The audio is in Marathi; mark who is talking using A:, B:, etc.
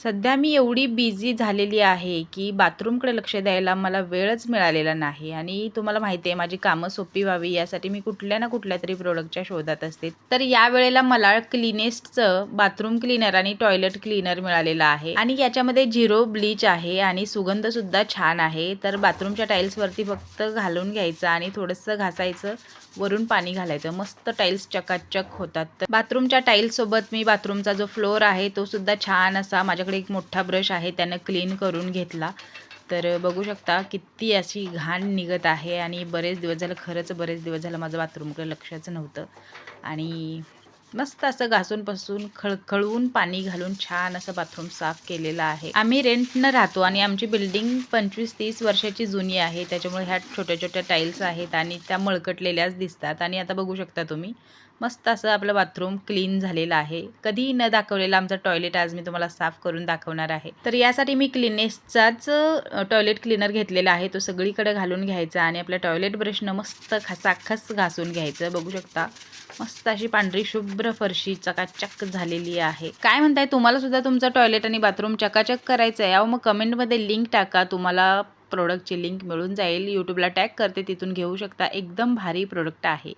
A: सध्या मी एवढी बिझी झालेली आहे की बाथरूमकडे लक्ष द्यायला मला वेळच मिळालेला नाही आणि तुम्हाला माहिती आहे माझी कामं सोपी व्हावी यासाठी मी कुठल्या ना कुठल्या तरी प्रोडक्टच्या शोधात असते. तर या वेळेला मला क्लिनेस्टचं बाथरूम क्लीनर आणि टॉयलेट क्लीनर मिळालेलं आहे आणि याच्यामध्ये झिरो ब्लीच आहे आणि सुगंध सुद्धा छान आहे. तर बाथरूमच्या टाईल्सवरती फक्त घालून घ्यायचं आणि थोडंसं घासायचं वरून पाणी घालायचं. मस्त टाईल्स चकाचक होतात. तर बाथरूमच्या टाईल्स सोबत मी बाथरूमचा जो फ्लोअर आहे तो सुद्धा छान असा माझ्याकडे एक मोठा ब्रश आहे त्यानं क्लीन करून घेतला. तर बघू शकता किती अशी घाण निघत आहे आणि बरेच दिवस झालं खरंच बरेच दिवस झालं माझं बाथरूमकडे लक्षच नव्हतं. आणि मस्त असं घासून पासून खळखळवून पाणी घालून छान असं बाथरूम साफ केलेलं आहे. आम्ही रेंटनं राहतो आणि आमची बिल्डिंग पंचवीस तीस वर्षाची जुनी आहे. त्याच्यामुळे ह्या छोट्या छोट्या टाईल्स आहेत आणि त्या मळकटलेल्याच दिसतात. आणि आता बघू शकता तुम्ही मस्त असं आपलं बाथरूम क्लीन झालेलं आहे. कधी न दाखवलेलं आमचं टॉयलेट आज मी तुम्हाला साफ करून दाखवणार आहे. तर यासाठी मी क्लिनेसचाच टॉयलेट क्लीनर घेतलेला आहे. तो सगळीकडे घालून घ्यायचा आणि आपल्या टॉयलेट ब्रशनं मस्त खसाखस घासून घ्यायचं. बघू शकता. मस्त अशी पांढरी शुभ्र फरशी चकाचक झालेली आहे. काय म्हणताय? तुम्हाला सुद्धा तुमचं टॉयलेट आणि बाथरूम चकाचक करायचं आहे अहो मग कमेंटमध्ये लिंक टाका. तुम्हाला प्रोडक्टची लिंक मिळून जाईल. यूट्यूबला टॅग करते. तिथून घेऊ शकता. एकदम भारी प्रोडक्ट आहे.